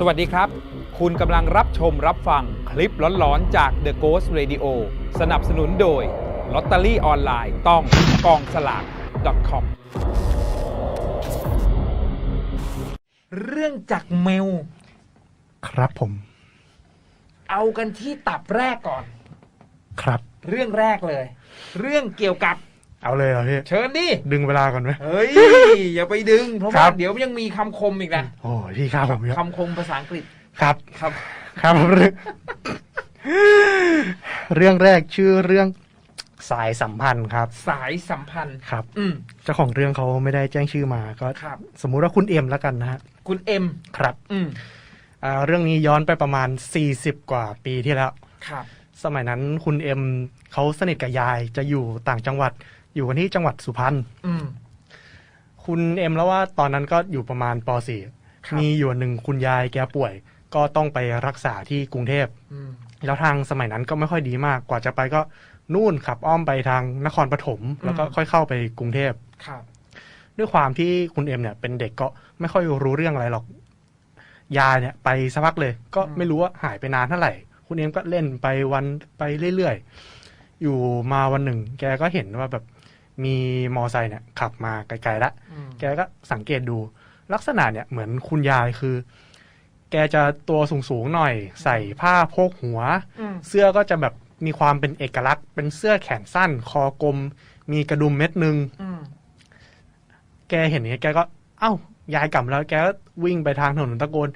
สวัสดีครับ คุณกำลังรับชมรับฟังคลิปหลอนๆ จาก The Ghost Radio สนับสนุนโดยลอตเตอรี่ออนไลน์ต้องกองสลาก .com เรื่องจากเมล ครับผม เอากันที่ตับแรกก่อน ครับ เรื่องแรกเลย เรื่องเกี่ยวกับ เอาเลยเหรอพี่ เชิญดิ ดึงเวลาก่อนไหม เฮ้ย อย่าไปดึง เพราะครัว่าบ เดี๋ยวยังมีคำคมอีกนะโอ้ยพี่ข้าวผมเยอะคำคมภาษาอังกฤษครับ ครับ ครับผมเรื่องเรื่องแรกชื่อเรื่องสายสัมพันธ์ครับ สายสัมพันธ์ ครับ อืมเจ้าของเรื่องเขาไม่ได้แจ้งชื่อมาก็ ครับ สมมุติว่าคุณเอ็มแล้วกันนะฮะคุณเอ็ม ครับอืมอ่าเรื่องนี้ย้อนไปประมาณ 40 กว่าปีที่แล้ว ครับ สมัยนั้นคุณเอ็มเขาสนิทกับยายจะอยู่ต่างจังหวัด อยู่กันที่จังหวัดสุพรรณอืมคุณเอ็มแล้วว่าตอนนั้นก็อยู่ประมาณปครับ .4 มีอยู่วันหนึ่งคุณยายแกป่วย ก็ต้องไปรักษาที่กรุงเทพอืมแล้วทางสมัยนั้นก็ไม่ค่อยดีมากกว่าจะไปก็นู่นขับอ้อมไปทางนครปฐมแล้วก็ค่อยเข้าไปกรุงเทพครับ ด้วยความที่คุณเอ็มเนี่ย เป็นเด็กก็ไม่ค่อยรู้เรื่องอะไรหรอก ยายเนี่ย ไปสักพักเลย ก็ไม่รู้ว่าหายไปนานเท่าไหร่ คุณเอ็มก็เล่นไปวันไปเรื่อยๆอยู่มาวันหนึ่ง แกก็เห็นว่าแบบ มีมอไซค์เนี่ยขับมาไกลๆละอืมแกก็สังเกตดู ลักษณะเนี่ยเหมือนคุณยายคือ แกจะตัวสูงๆหน่อย ใส่ผ้าโพกหัวอืมเสื้อก็จะแบบมีความเป็นเอกลักษณ์ เป็นเสื้อแขนสั้น คอกลม มีกระดุมเม็ดหนึ่งอืมแกเห็นอย่างนี้แกก็ เอ้ายายกลับมาแล้วแกก็วิ่งไปทางถนนตะโกน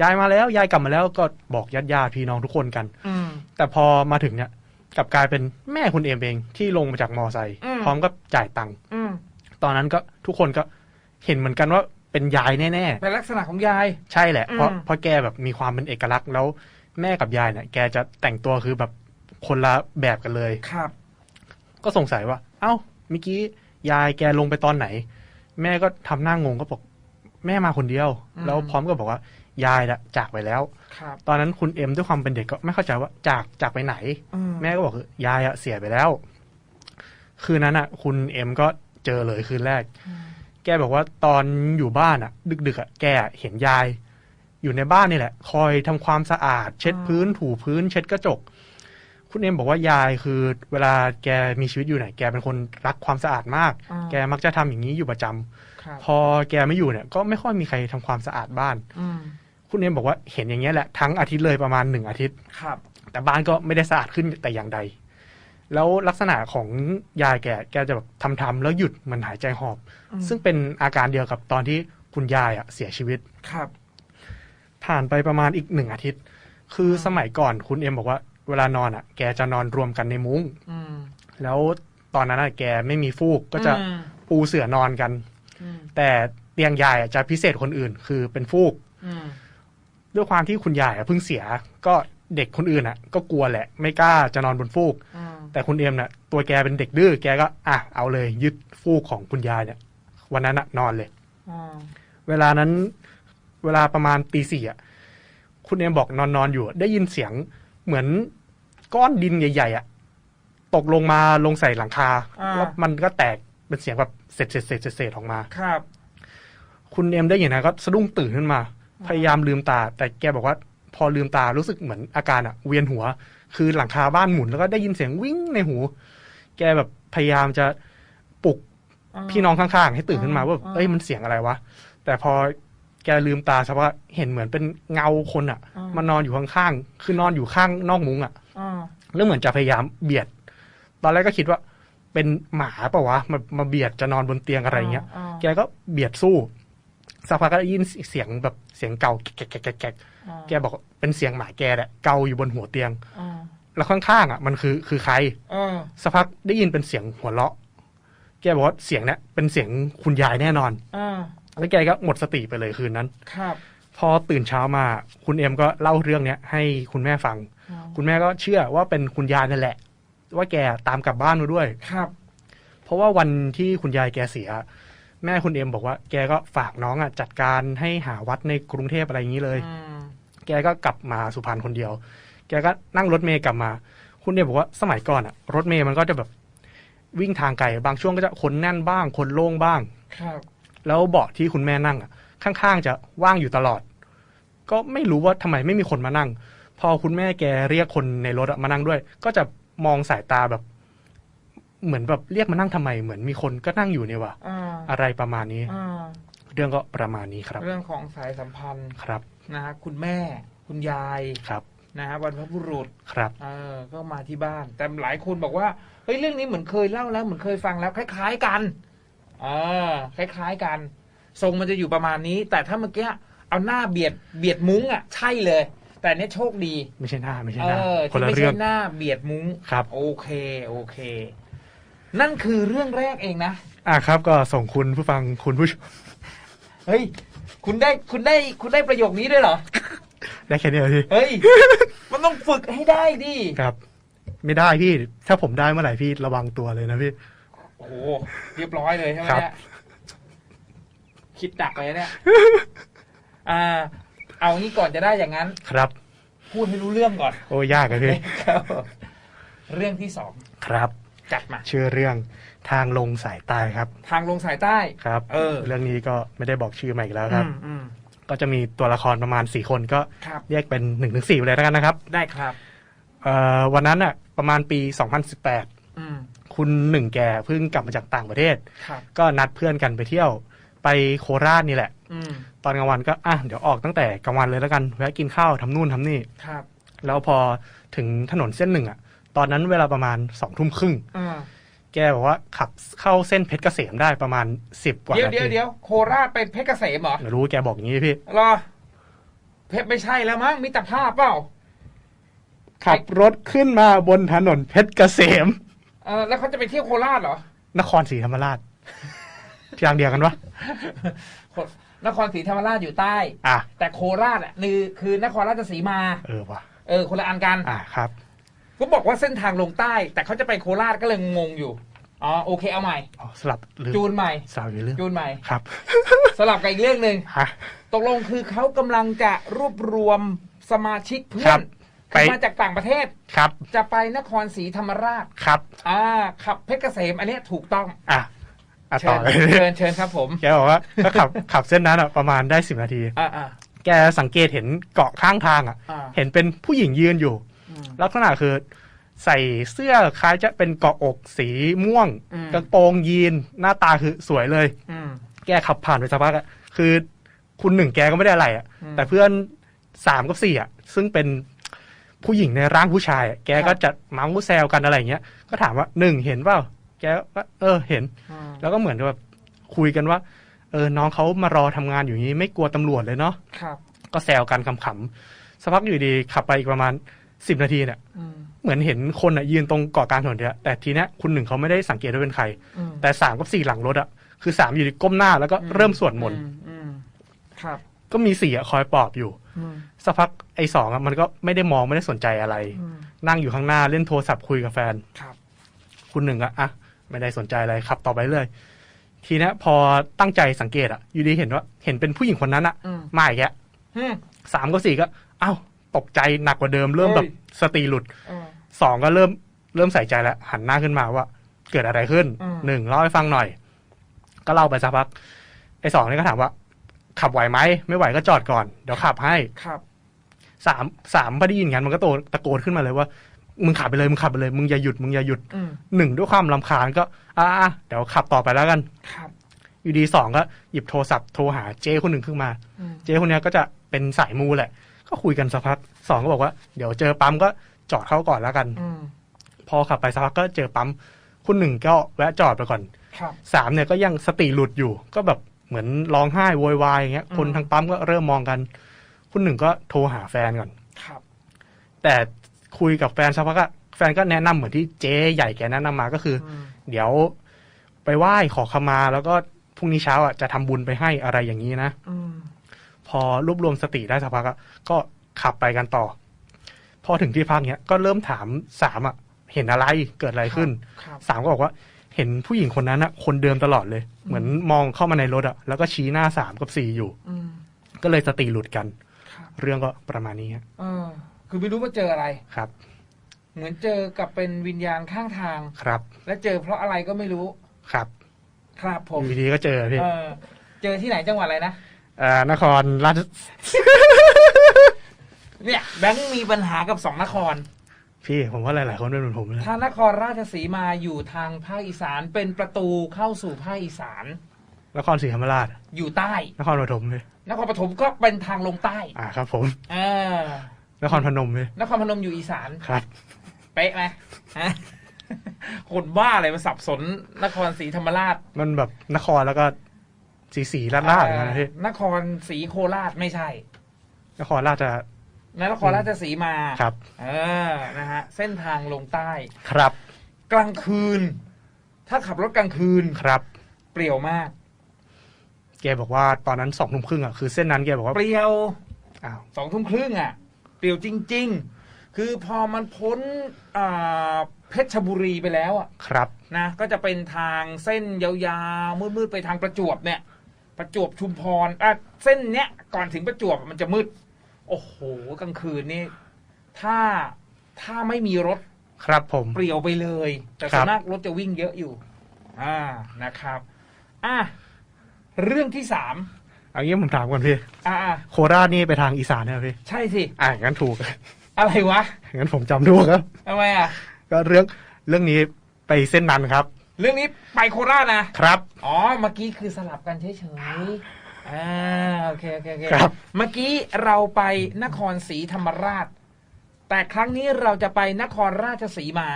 ยายมาแล้ว ยายกลับมาแล้วก็บอกญาติญาติๆพี่น้องทุกคนกันอืมแต่พอมาถึงเนี่ย กลับกลายเป็นแม่คุณเอมเองที่ลงมาจากมอไซค์อืมพร้อมกับจ่ายตังค์อืมตอนนั้นก็ทุกคนก็เห็นเหมือนกันว่าเป็นยายแน่ๆเป็นลักษณะของยาย ใช่แหละ เพราะอืมเพราะแกแบบมีความเป็นเอกลักษณ์แล้วแม่กับยายเนี่ยแกจะแต่งตัวคือแบบคนละแบบกันเลยครับ ก็สงสัยว่า เอ้าเมื่อกี้ยายแกลงไปตอนไหน แม่ก็ทำหน้างงก็บอกแม่มาคนเดียว แล้วพร้อมกับบอกว่า ยายน่ะจากไปแล้ว ครับ ตอนนั้นคุณเอ็มด้วยความเป็นเด็กก็ไม่เข้าใจว่าจากจากไปไหน อืม แม่ก็บอกคือยายอะเสียไปแล้ว คืนนั้นอะคุณเอ็มก็เจอเลยคืนแรก แกบอกว่าตอนอยู่บ้านอะดึกๆอะแกอะเห็นยาย อยู่ในบ้านนี่แหละ คอยทำความสะอาด เช็ดพื้นถูพื้น เช็ดกระจก คุณเอ็มบอกว่ายายคือ เวลาแกมีชีวิตอยู่เนี่ยแกเป็นคนรักความสะอาดมากอืมแกมักจะทำอย่างนี้อยู่ประจำครับพอแกไม่อยู่เนี่ย ก็ไม่ค่อยมีใครทำความสะอาดบ้าน อืม คุณเอ็มบอกว่าเห็นอย่างเงี้ยแหละทั้งอาทิตย์เลยประมาณหนึ่งอาทิตย์ครับ แต่บ้านก็ไม่ได้สะอาดขึ้นแต่อย่างใด แล้วลักษณะของยายแกแกจะแบบทำๆแล้วหยุดเหมันหายใจหอบอืมซึ่งเป็นอาการเดียวกับตอนที่คุณยายอะเสียชีวิตครับ ผ่านไปประมาณอีกหนึ่งอาทิตย์ คืออืมสมัยก่อนคุณเอ็มบอกว่าเวลานอนอะแกจะนอนรวมกันในมุ้งอืมแล้วตอนนั้นอะแกไม่มีฟูกก็จะอืมปูเสื่อนอนกันอืมแต่เตียงยายอะจะพิเศษคนอื่น คือเป็นฟูกอืม ด้วยความที่คุณยายอะเพิ่งเสีย ก็เด็กคนอื่นอะ ก็กลัวแหละ ไม่กล้าจะนอนบนฟูกอืมแต่คุณเอ็มเนี่ยตัวแกเป็นเด็กดื้อแกก็อะเอาเลยยึดฟูกของคุณยายเนี่ย วันนั้นอะนอนเลยอืมเวลานั้น เวลาประมาณตีสี่อะคุณเอ็มบอกนอนนอนอยู่อะได้ยินเสียงเหมือนก้อนดินใหญ่ๆอะตกลงมาลงใส่หลังคาอ่าแล้วมันก็แตกเป็นเสียงแบบเศษเศษเศษเศษเศษออกมาครับ คุณเอ็มได้ยินนะก็สะดุ้งตื่นขึ้นมา พยายามลืมตา แต่แกบอกว่า พอลืมตารู้สึกเหมือนอาการอะเวียนหัว คือหลังคาบ้านหมุนแล้วก็ได้ยินเสียงวิ่งในหู แกแบบพยายามจะปลุกพี่น้องข้างๆ ให้ตื่นขึ้นมาว่าแบบอ่าเอ้ยมันเสียงอะไรวะ แต่พอแกลืมตาสักว่าเห็นเหมือนเป็นเงาคนอะอ่ามัมันนอนอยู่ข้างๆ คือนอนอยู่ข้างนอกมุ้งอะอืมแล้วเหมือนจะพยายามเบียด ตอนแรกก็คิดว่าเป็นหมาเปล่าวะมามาเบียดจะนอนบนเตียงอะไรเงี้ยอ่าแกก็เบียดสู้ สักพักก็ได้ยินเสียงแบบเสียงเกาแกะแกะแกะแกะอ่าแกบอกว่าเป็นเสียงหมาแกแหละเกาอยู่บนหัวเตียงอ่าแล้วข้างๆอะมันคือคือใครอ่าสักพักได้ยินเป็นเสียงหัวเราะ แกบอกว่าเสียงเนี้ยเป็นเสียงคุณยายแน่นอนอ่าแล้วแกก็หมดสติไปเลยคืนนั้น ครับ พอตื่นเช้ามาคุณเอ็มก็เล่าเรื่องเนี้ยให้คุณแม่ฟังอ่าคุณแม่ก็เชื่อว่าเป็นคุณยายนั่นแหละ ว่าแกตามกลับบ้านมาด้วยครับ เพราะว่าวันที่คุณยายแกเสีย แม่คุณเอ็มบอกว่าแกก็ฝากน้องอะจัดการให้หาวัดในกรุงเทพอะไรอย่างนี้เลยอืมแกก็กลับมาสุพรรณคนเดียว แกก็นั่งรถเมย์กลับมา คุณเอ็มบอกว่าสมัยก่อนอะ รถเมย์มันก็จะแบบวิ่งทางไกลบางช่วงก็จะคนแน่นบ้าง คนโล่งบ้าง ครับ แล้วเบาะที่คุณแม่นั่งอะ ข้างๆจะว่างอยู่ตลอด ก็ไม่รู้ว่าทำไมไม่มีคนมานั่ง พอคุณแม่แกเรียกคนในรถอะมานั่งด้วย ก็จะมองสายตาแบบ เหมือนแบบเรียกมานั่งทำไมเหมือนมีคนก็นั่งอยู่เนี่ยว่ะอ่าอะไรประมาณนี้อ่าเรื่องก็ประมาณนี้ครับ เรื่องของสายสัมพันธ์ครับนะฮะคุณแม่คุณยายครับนะฮะบรรพบุรุษครับเออก็มาที่บ้าน แต่หลายคนบอกว่าเฮ้ยเรื่องนี้เหมือนเคยเล่าแล้วเหมือนเคยฟังแล้วคล้าย ๆกันเออคล้าย ๆกัน ทรงมันจะอยู่ประมาณนี้ แต่ถ้าเมื่อกี้เอาหน้าเบียดเบียดมุ้งอะใช่เลย แต่อันเนี้ยโชคดี ไม่ใช่หน้าไม่ใช่เอหน้าอคนที่ละไม่เรื่ใช่องหน้าเบียดมุ้งครับ โอเคโอเค นั่นคือเรื่องแรกเองนะ อะครับ ก็ส่งคุณผู้ฟังคุณผู้ชมเฮ้ย คุณได้คุณได้คุณได้ประโยคนี้ด้วยเหรอ ได้แค่นี้เหรอพี่เฮ้ย มันต้องฝึกให้ได้ดิ ครับ ไม่ได้พี่ ถ้าผมได้เมื่อไหร่พี่ระวังตัวเลยนะพี่ โอ้โหเรียบร้อยเลยใช่ไหมครับ เนี่ยคิดดักเลยเนี่ย อ่า เอางี้ก่อนจะได้อย่างนั้น ครับ พูดให้รู้เรื่องก่อนโอ้ยากอะพี่ ครับเรื่องที่สอง ครับ จัดมา ชื่อเรื่องทางลงสายใต้ครับ ทางลงสายใต้ครับ เออ เรื่องนี้ก็ไม่ได้บอกชื่อใหม่อีกแล้วครับ อืมอืมก็จะมีตัวละครประมาณสี่คนก็ครับแยกเป็นหนึ่งถึงสี่ไปเลยแล้วกันนะครับ ได้ครับเอ่อวันนั้นอะประมาณปี2018อืมคุณหนึ่งแกเพิ่งกลับมาจากต่างประเทศครับก็นัดเพื่อนกันไปเที่ยวไปโคราชนี่แหละอืมตอนกลางวันก็อะเดี๋ยวออกตั้งแต่กลางวันเลยแล้วกันแวะกินข้าวทำนู่นทำนี่ครับ แล้วพอถึงถนนเส้นหนึ่งอะ ตอนนั้นเวลาประมาณสองทุ่มครึ่งอ่าแกบอกว่าขับเข้าเส้นเพชรเกษมได้ประมาณสิบกว่าเดี๋ยวนาเดี๋ยวทีเดี๋ยวโคราชไปเพชรเกษมเหรอไม่รู้แกบอกอย่างนี้พี่รอเพชรไม่ใช่แล้วมั้งมิตรภาพเปล่า ขับรถขึ้นมาบนถนนเพชรเกษมเออแล้วเขาจะไปเที่ยวโคราชเหรอ นครศรีธรรมราชที่ทางเดียวกันวะนครศรีธรรมราชอยู่ใต้อะแต่โคราชอะนี่คือนครราชสีมา เออว่ะเออคนละอันกันอะครับ ก็บอกว่าเส้นทางลงใต้ แต่เขาจะไปโคราชก็เลยงงอยู่อ๋อโอเคเอาใหม่ อ๋อสลับหรือจูนใหม่สาวอยู่เรื่องจูนใหม่ ครับ สลับกับอีกเรื่องหนึ่งฮะ ตกลงคือเขากำลังจะรวบรวมสมาชิกเพื่คอรันบคือไปมาจากต่างประเทศ ครับ จะไปนครศรีธรรมราช ครับ อ่าขับเพชรเกษมอันเนี้ยถูกต้องอะอะเชิต่อญเลยเชิญเชิญครับผมแกบอกว่าถ้าขับขับเส้นนั้นอะประมาณได้สิบนาที อ่าอ่าแกสังเกตเห็นเกาะข้างทางอะ อ่าเห็นเป็นผู้หญิงยืนอยู่อืม ลักษณะคือใส่เสื้อคล้ายจะเป็นเกาะอกสีม่วงอืมกระโปรงยีนหน้าตาคือสวยเลยอืมแกขับผ่านไปสักพักอะคือคุณหนึ่งแกก็ไม่ได้อะไรอะอืมแต่เพื่อนสามกับสี่อะซึ่งเป็นผู้หญิงในร่างผู้ชายอะแกก็จะเมาส์แซวกันอะไรอย่างเงี้ย ก็ถามว่าหนึ่งเห็นเปล่า แกก็เออเห็นอืมแล้วก็เหมือนกับแบบคุยกันว่า เออน้องเขามารอทำงานอยู่อย่างนี้ไม่กลัวตำรวจเลยเนาะครับก็แซวกันขำๆสักพักอยู่ดีขับไปอีกประมาณ สิบนาทีเนี่ยอืมเหมือนเห็นคนอะยืนตรงเกาะกลางถนนเนี่ยแต่ทีเนี้ยคุณหนึ่งเขาไม่ได้สังเกตว่าเป็นใครอืมแต่สามกับสี่หลังรถอะคือสามอยู่ดีก้มหน้าแล้วก็เริ่มสวดมนต์อือืมครับ ก็มีสี่อะคอยปลอบอยู่อืมสักพักไอ้สองอะมันก็ไม่ได้มองไม่ได้สนใจอะไรอืมนั่งอยู่ข้างหน้าเล่นโทรศัพท์คุยกับแฟนครับ คุณหนึ่งอะอะไม่ได้สนใจอะไรขับต่อไปเรื่อยทีเนี้ยพอตั้งใจสังเกตอะอยู่ดีเห็นว่า เห็นเป็นผู้หญิงคนนั้นอะอืมมาอีกแล้วอืมสามกับสี่ก็ เอ้า ตกใจหนักกว่าเดิม เริ่มแบบเฮ้ยสติหลุดอืมสองก็เริ่มเริ่มใส่ใจแล้ว หันหน้าขึ้นมาว่า เกิดอะไรขึ้นอืมหนึ่งเล่าให้ฟังหน่อย ก็เล่าไปสักพักไอ้สองนี่ก็ถามว่า ขับไหวไหมไม่ไหวก็จอดก่อน เดี๋ยวขับให้ครับสามสามพอได้ยินงั้นมันก็โตตะโกนขึ้นมาเลยว่ามึงขับไปเลยมึงขับไปเลยมึงอย่าหยุดมึงอย่าหยุดอืมหนึ่งด้วยความลำคาญก็อ่าๆเดี๋ยวขับต่อไปแล้วกันครับอยู่ดีสองก็หยิบโทรศัพท์โทรหาเจ้คนหนึ่งขึ้นมาอืมเจ้คนเนี้ยก็จะเป็นสายมูแหละ ก็คุยกันสักพักสองก็บอกว่า เดี๋ยวเจอปั๊มก็จอดเข้าก่อนแล้วกันอืมพอขับไปสักพักก็เจอปั๊มคุณหนึ่งก็แวะจอดไปก่อนครับสามเนี่ยก็ยังสติหลุดอยู่ ก็แบบเหมือนร้องไห้โวยวายอย่างเงี้ยอืมคนทางปั๊มก็เริ่มมองกัน คุณหนึ่งก็โทรหาแฟนก่อนครับ แต่คุยกับแฟนสักพักอะแฟนก็แนะนำเหมือนที่เจ๊ใหญ่แกแนะนำมาก็คืออืมเดี๋ยวไปไหว้ขอขมาแล้วก็พรุ่งนี้เช้าอะจะทำบุญไปให้อะไรอย่างนี้นะอืม พอรวบรวมสติได้สักพักอะก็ขับไปกันต่อ พอถึงที่พักเนี้ยก็เริ่มถามสามอะ เห็นอะไรเกิดอะไรขึ้นครับสามก็บอกว่าเห็นผู้หญิงคนนั้นอะคนเดิมตลอดเลย เหมือนมองเข้ามาในรถอะแล้วก็ชี้หน้าสามกับสี่อยู่อืมก็เลยสติหลุดกันครับเรื่องก็ประมาณนี้ฮะเออคือไม่รู้ว่าเจออะไรครับ เหมือนเจอกับเป็นวิญญาณข้างทางครับ และเจอเพราะอะไรก็ไม่รู้ครับ ครับผมอยู่ดีๆก็เจอพี่เออเจอที่ไหนจังหวัดอะไรนะเอ่อนครราชเนี่ยแบงค์มีปัญหากับสองนคร พี่ผมว่าหลาย ๆ คนเป็นเหมือนผมเลยถ้านครราชสีมาอยู่ทางภาคอีสานเป็นประตูเข้าสู่ภาคอีสานนครศรีธรรมราช อยู่ใต้ นครปฐมเลยนครปฐมก็เป็นทางลงใต้อ่าครับ ผมเออนครพนมเลยนครพนมอยู่อีสานครับ เป๊ะไหมฮะคนบ้าอะไรมาสับสนนครศรีธรรมราช มันแบบนครแล้วก็ สีสีลาดลาดๆนะพี่นครศรีโคราชไม่ใช่ นครราชจะนครราชสีมาครับ เออนะฮะเส้นทางลงใต้ครับ กลางคืน ถ้าขับรถกลางคืนครับ เปลี่ยวมาก แกบอกว่าตอนนั้นสองทุ่มครึ่งอะคือเส้นนั้นแกบอกว่าเปลี่ยวอ้าวสองทุ่มครึ่งอะ เปลี่ยวจริง ๆ คือพอมันพ้นอ่าเพชรบุรีไปแล้วอะครับนะก็จะเป็นทางเส้นยาวๆมืดๆไปทางประจวบเนี่ย ประจวบชุมพรอะเส้นเนี้ยก่อนถึงประจวบมันจะมืด โอ้โหกลางคืนนี่ถ้าถ้าไม่มีรถครับผม เปลี่ยวไปเลย แต่ครัส่วบนมากรถจะวิ่งเยอะอยู่ อ่านะครับ อะเรื่องที่สามเอางี้ผมถามก่อนพี่อ่าโคราชนี่ไปทางอีสานเนี่ยพี่ใช่สิอ่างั้นถูก อะไรวะงั้นผมจำถูกครับทำไมอะก็เรื่องเรื่องนี้ไปเส้นนั้นครับ เรื่องนี้ไปโคราชนะครับ อ๋อ เมื่อกี้คือสลับกันเฉยๆอ่าโอเคโอเคโอเคครับ เมื่อกี้เราไปนครศรีธรรมราช แต่ครั้งนี้เราจะไปนครราชสีมา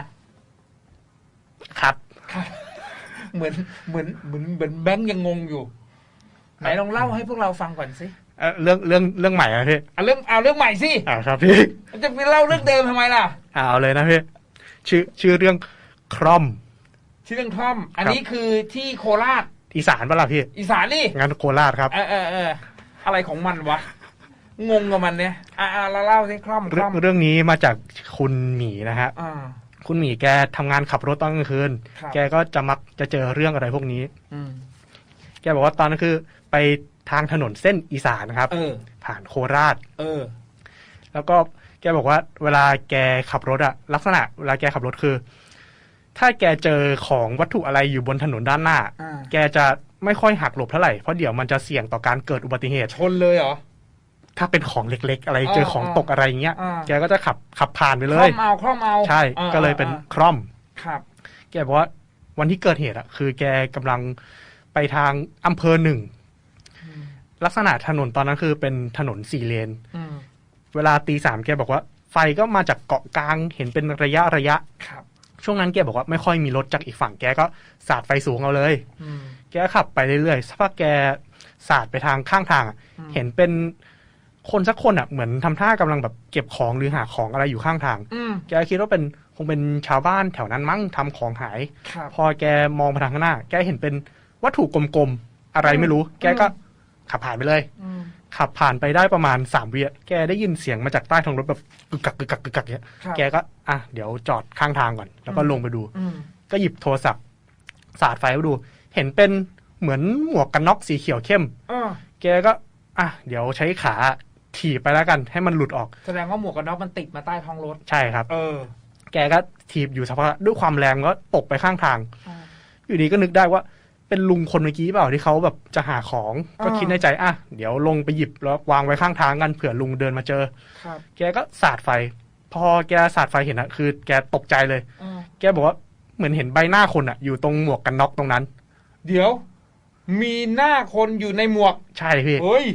ครับ ครับเหมือนเหมือนเหมือนเหมือนแบงค์ยังงงอยู่ ไหนลองเล่าให้พวกเราฟังก่อนสิเอ่อเรื่องเรื่องเรื่องใหม่นะพี่เอาเรื่องเอาเรื่องใหม่สิอ่าครับพี่ จะไปเล่าเรื่องเดิมทำไมล่ะ อ่าเอาเลยนะพี่ชื่อชื่อเรื่องครอม ชื่อเรื่องท่อม อันนี้คือที่โคราช อีสานปะล่ะพี่ อีสานนี่งั้นโคราชครับ เออเออเอออะไรของมันวะ งงกับมันเนี่ย อ่าเราเล่าสิคล่อมคเรื่อล่งอมเรื่องนี้มาจากคุณหมีนะฮะอ่าคุณหมีแกทำงานขับรถตอนกลางคืนครับแกก็จะมักจะเจอเรื่องอะไรพวกนี้ อืมแกบอกว่าตอนนั้นคือ ไปทางถนนเส้นอีสานนะครับเออผ่านโคราช เออ แล้วก็แกบอกว่า เวลาแกขับรถอะลักษณะเวลาแกขับรถคือ ถ้าแกเจอของวัตถุอะไรอยู่บนถนนด้านหน้า อ่า แกจะไม่ค่อยหักหลบเท่าไหร่ เพราะเดี๋ยวมันจะเสี่ยงต่อการเกิดอุบัติเหตุ ชนเลยเหรอ ถ้าเป็นของเล็กๆ อะไรอ่าเจอของตกอะไรเงี้ย อ่า แกก็จะขับขับผ่านไปคเลล่อย มเอาคล่อมเอาใช่ อ่าก็เลยเป็นอ่าคร่อม ครับ แกบอกว่าวันที่เกิดเหตุอะคือแกกำลังไปทางอำเภอหนึ่ง อืม ลักษณะถนนตอนนั้นคือเป็นถนนสี่เลน อืมเวลาตีสามแกบอกว่า ไฟก็มาจากเกาะกลางเห็นเป็นระยะระยะ ครับ ช่วงนั้นแกบอกว่าไม่ค่อยมีรถจากอีกฝั่งแกก็สาดไฟสูงเอาเลยอืมแกก็ขับไปเรื่อยๆสักพักแกสาดไปทางข้างทางอะอืมเห็นเป็นคนสักคนอะเหมือนทำท่ากำลังแบบเก็บของหรือหาของอะไรอยู่ข้างทางอืมแกคิดว่าเป็นคงเป็นชาวบ้านแถวนั้นมั้งทำของหายครับพอแกมองไปทางข้างหน้า แกเห็นเป็นวัตถุกลมๆอะไรไม่รู้ แกก็ขับผ่านไปเลยอืม ขับผ่านไปได้ประมาณสามวิอะแกได้ยินเสียงมาจากใต้ท้องรถแบบกึกกักกึกกักกึกกักเนี่ยครับ แกก็อะเดี๋ยวจอดข้างทางก่อน แล้วก็อืมลงไปดู อืมก็หยิบโทรศัพท์ สาดไฟไปดู เห็นเป็นเหมือนหมวกกันน็อกสีเขียวเข้ม อ่าแกก็อะเดี๋ยวใช้ขาถีบไปแล้วกันให้มันหลุดออกแสดงว่าหมวกกันน็อกมันติดมาใต้ท้องรถ ใช่ครับ เออแกก็ถีบอยู่สักพักด้วยความแรงก็ตกไปข้างทางอยู่ดีก็นึกได้ว่า เป็นลุงคนเมื่อกี้เปล่าที่เขาแบบจะหาของก็อ่าคิดในใจอะเดี๋ยวลงไปหยิบแล้ววางไว้ข้างทางกันเผื่อลุงเดินมาเจอครับแกก็สาดไฟ พอแกสาดไฟเห็นอะคือ แกตกใจเลยอ่าแกบอกว่าเหมือนเห็นใบหน้าคนอะอยู่ตรงหมวกกันน็อกตรงนั้น เดี๋ยว มีหน้าคนอยู่ในหมวกใช่พี่เฮ้ย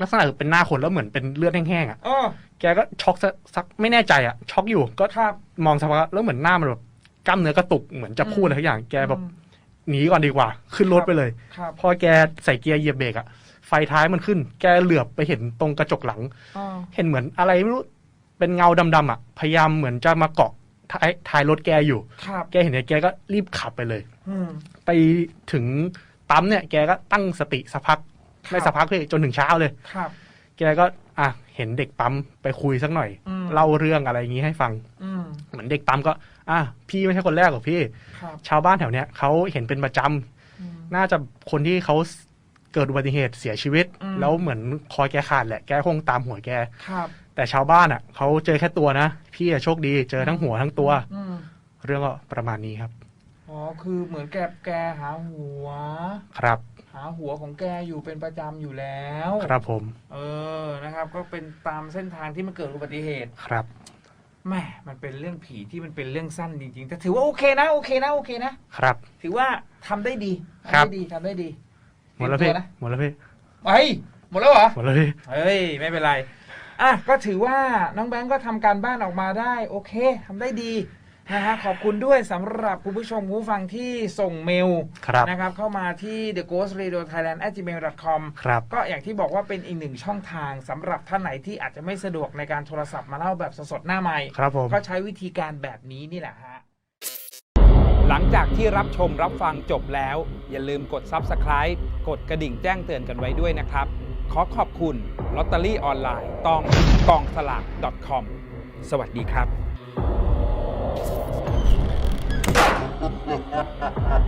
ลักษณะเป็นหน้าคนแล้วเหมือนเป็นเลือดแห้งๆอะเออแกก็ช็อกสักสักไม่แน่ใจอะช็อกอยู่ก็ครับมองสักพักแล้วเหมือนหน้ามันแบบกล้ามเนื้อกระตุกเหมือนจะพูดอะไรทุกอย่างแกแบบ หนีก่อนดีกว่า ขึ้นรถไปเลย ครับพอแกใส่เกียร์เหยียบเบรกอะไฟท้ายมันขึ้น แกเหลือบไปเห็นตรงกระจกหลังอ่าเห็นเหมือนอะไรไม่รู้ เป็นเงาดำๆอะพยายามเหมือนจะมาเกาะท้ายท้ายรถแกอยู่ ครับแกเห็นเนี่ยแกก็รีบขับไปเลย อืม ไปถึงปั๊มเนี่ยแกก็ตั้งสติสักพักครับ ไม่สักพักเลยจนถึงเช้าเลย ครับ แกก็อะเห็นเด็กปั๊มไปคุยสักหน่อย อืม เล่าเรื่องอะไรอย่างนี้ให้ฟัง อืม เหมือนเด็กปั๊มก็อะพี่ไม่ใช่คนแรกหรอกพี่ ครับชาวบ้านแถวเนี้ยเขาเห็นเป็นประจำ อืม น่าจะคนที่เขาเกิดอุบัติเหตุเสียชีวิต อืม แล้วเหมือนคอแกขาดแหละแกคงตามหัวแก ครับแต่ชาวบ้านอะเขาเจอแค่ตัวนะ พี่อะโชคดีเจอทั้งหัวทั้งตัว อืมเรื่องก็ประมาณนี้ครับโอ้อ๋อคือเหมือนแกแกหาหัว ครับหาหัวของแกอยู่เป็นประจำอยู่แล้ว ครับผมเออนะครับ ก็เป็นตามเส้นทางที่มันเกิดอุบัติเหตุ ครับ แหม่มันเป็นเรื่องผีที่มันเป็นเรื่องสั้นจริงๆแต่ถือว่าโอเคนะโอเคนะโอเคนะ ครับ ถือว่าทำได้ดีครัทำบ ได้ดีทำได้ดีหมดแล้วเตรีพี่ยมตัวนะหมดแล้วพี่เฮ้ยหมดแล้วเหรอ หมดแล้วพี่ เฮ้ย ไม่เป็นไร อะ ก็ถือว่าน้องแบงก์ก็ทำการบ้านออกมาได้ โอเคทำได้ดี นะฮะขอบคุณด้วยสำหรับคุณผู้ชมผู้ฟังที่ส่งเมลครับนะครับเข้ามาที่ the ghost radio thailand gmail com ครับก็อย่างที่บอกว่าเป็นอีกหนึ่งช่องทางสำหรับท่านไหนที่อาจจะไม่สะดวกในการโทรศัพท์มาเล่าแบบสดๆหน้าไมค์ครับผม ก็ใช้วิธีการแบบนี้นี่แหละฮะ หลังจากที่รับชมรับฟังจบแล้ว อย่าลืมกด Subscribe กดกระดิ่งแจ้งเตือนกันไว้ด้วยนะครับ ขอขอบคุณลอตเตอรี่ออนไลน์ต้องกองสลาก .com สวัสดีครับ ハハハハ!